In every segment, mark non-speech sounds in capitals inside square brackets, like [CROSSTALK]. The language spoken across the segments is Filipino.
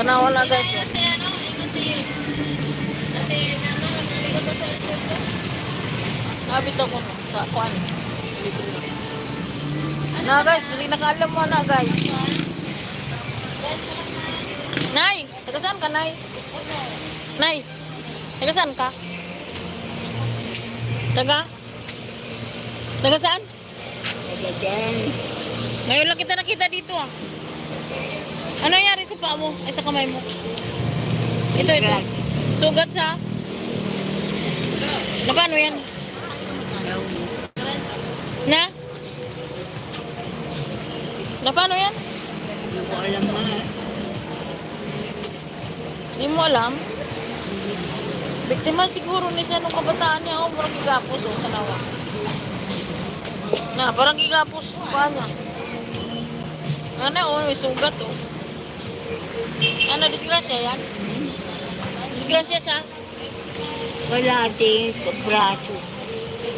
Tanawa na guys. Kasi ano, eh, ano. Nabit ako sa kuan. Na guys, kasi nakaalam mo na guys. Nay, taga saan ka Nay? Nay, taga saan ka? Taga? Taga saan? Ngayon lang kita nakita dito ah. Ano nangyari paa mo? Ay sa kamay mo? Ito, ito. Sugat sa? Na paano yan? Na? Na paano yan? Hindi alam na. Mo alam? Biktima siguro ni siya nung kabataan niya. Oh, parang gigapos. Oh, tanawa. Na, parang gigapos. Paano? Ano, oh, may sugat, oh. Ano, disgrasya yan? Disgrasya sa? Wala ating braso.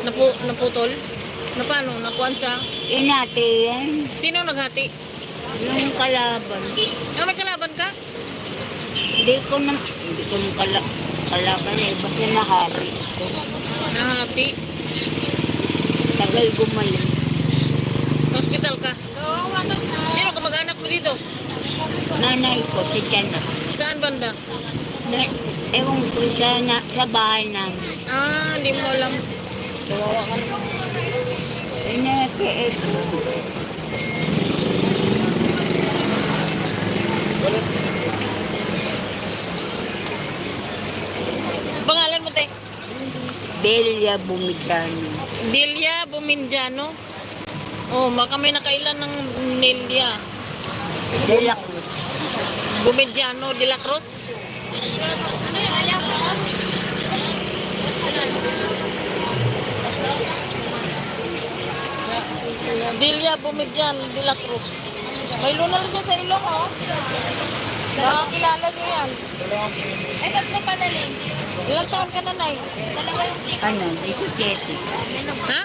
Napu naputol? Na paano? Nakuan sa? Inati yan. Sino naghati? Yung kalaban. Ah, may kalaban ka? Hindi ko na, hindi ko na kala, kalaban eh. Basta nahari ko. Nahati? Tagal gumaling. Hospital ka? Sino kamag-anak mo dito? Nanay ko, si Tiana. Saan banda? Na, ewan ko sa, na, sa bahay namin. Ah, hindi mo alam. Kawawa ka na. Inati ito. Pangalan mo, te? Delia Bumigano. Delia Buminjano. Oh, baka may nakailan ng Nelia. Dela Cruz. Buminjano de la Cruz. Delia Bumidjan de la Cruz. May lunal siya sa ilong, oh. Nakakilala niyo yan. Eh, tatlo pala rin. Ilang taon ka na, Nay? Dalawa yung. Ano, Ichichete. Ha?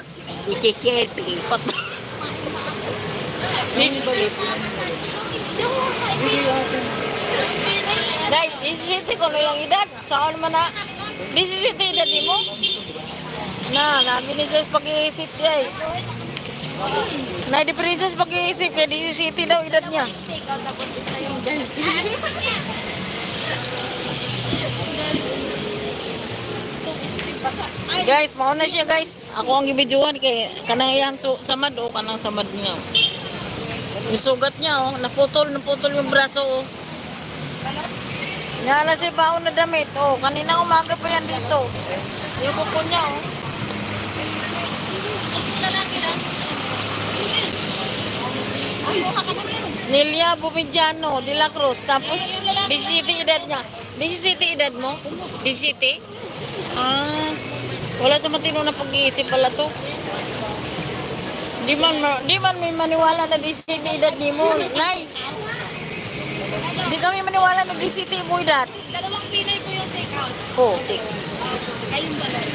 Ichichete. Day, isisiti ko na yung edad. Saan man na? Isisiti edad mo? Na, nabi ni Diyos pag-iisip niya eh. Na, di princess pag-iisip kaya di isisiti daw edad niya. Guys, mauna siya guys. Ako ang gibidyohan kay kanang iyang samad o kanang samad niya. Yung sugat niya oh, naputol, naputol yung braso oh. Nga na si baon na damit oh. Kanina umaga pa yan dito. Yung kuko niya oh. Nilia Bumidjano, De La Cruz. Tapos, 17 edad niya. 17 edad mo? 17? Ah, wala sa matino na pag-iisip pala to. Di man, ma- di man may maniwala na 17 edad ni mo. Nay, di kami maniwala na 17 mo edad. Dalawang Pinay po yung take out. Oh, tik. Kayong balon.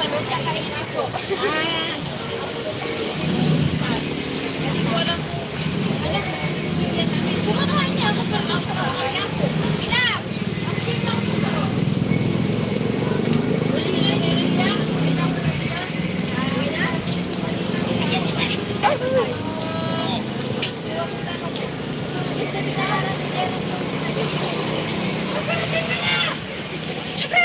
Balon ka kayo ako. [LAUGHS]